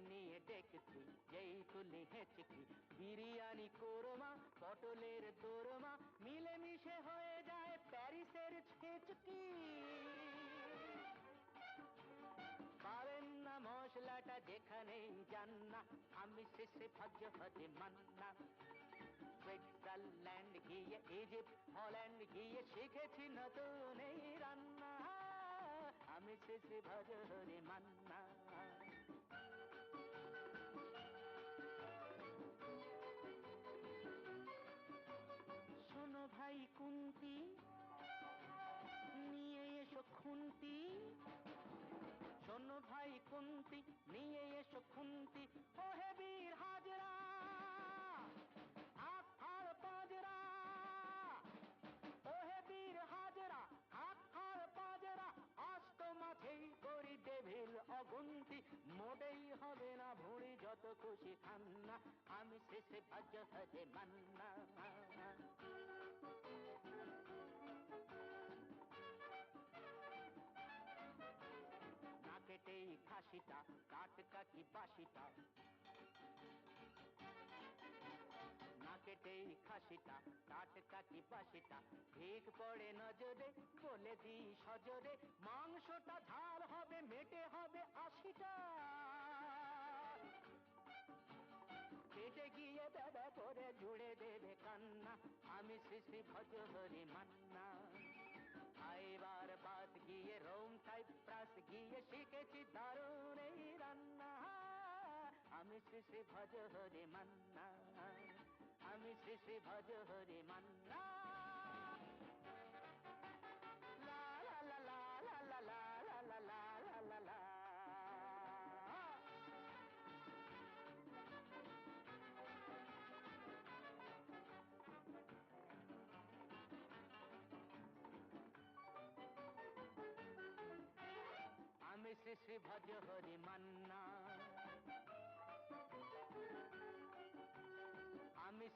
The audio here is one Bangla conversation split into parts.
নিয়ে দেখছি যেই তুলি হেঁচকি বিরিয়ানি কোরমা, পটলের দোরমা, মিলেমিশে হয়ে যায় প্যারিসের ছেচকি। পাবেন না মশলাটা যেখানেই যান না, আমি শেষে ভজ হজে মান্না। সুইজারল্যান্ড গিয়ে, ইজিপ্ট, হল্যান্ড গিয়ে শিখেছি নতুন এই রান্না। আমি শেষে ভজ হরে কুন্তি নিয়ে এসো খুন্তি। শোনো ভাই কুন্তি নিয়ে এসো খুন্তি। ও হে বীর হাজরা, হাত ফাড় পাজরা। ও হে বীর হাজরা, হাত ফাড় পাজরা। আস্ত মাঝেই করি ডেভিল অগুন্তি। মোটেই হবে না ভুঁড়ি, যত খুশি খান্না আমি শেষে ভজ হজে মান্না। খাসিটা কাটকা কি বাসিটা না খাসিটা টাটকা কি বাসিটা ঠিক পড়ে নজরে বলে দি সজরে, মাংসটা ঝাল হবে, মেটে হবে আশিটা। কেটে গিয়ে দাদা করে জুড়ে দেবে কান্না। আমি শ্রী শ্রী ভজ হরি মান্না। আমি শ্রী শ্রী ভজ হরি মান্না আমি শ্রী শ্রী ভজ হরি মান্না লা লা লা লা লা লা লা লা লা লা লা লা আমি শ্রী শ্রী ভজ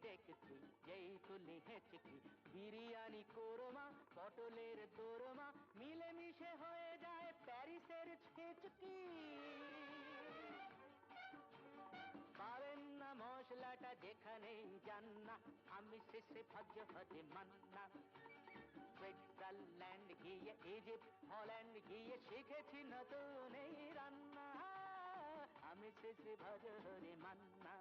হাতে যেই তুলি হেঁচকি। বিরিয়ানি কোরমা, পটলের দোরমা, মিলেমিশে হয়ে যায় প্যারিসের ছেচকি। পাবেন না মশলাটা যেখানেই যান না, আমি শেষে ভজ ভজে মান্না সুইজারল্যান্ড গিয়ে, ইজিপ্ট, হল্যান্ড গিয়ে শিখেছি নতুন এই রান্না। আমি শেষে ভজ হরে মান্না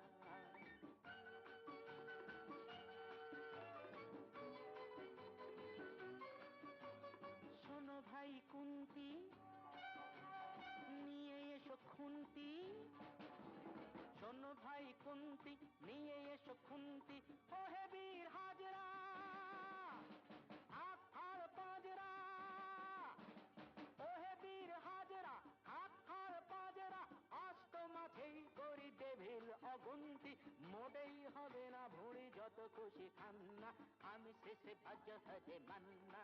কুন্তি নিয়ে এসো খুন্তি। ও হে বীর হাজরা, হাত ফাড় পাজরা ও হে বীর হাজরা, হাত ফাড় পাজরা আস্ত মাঝেই করি ডেভিল অগুন্তি। মোটেই হবে না ভুঁড়ি, যত খুশি খান্না। আমি শেষে ভজ হজে মান্না।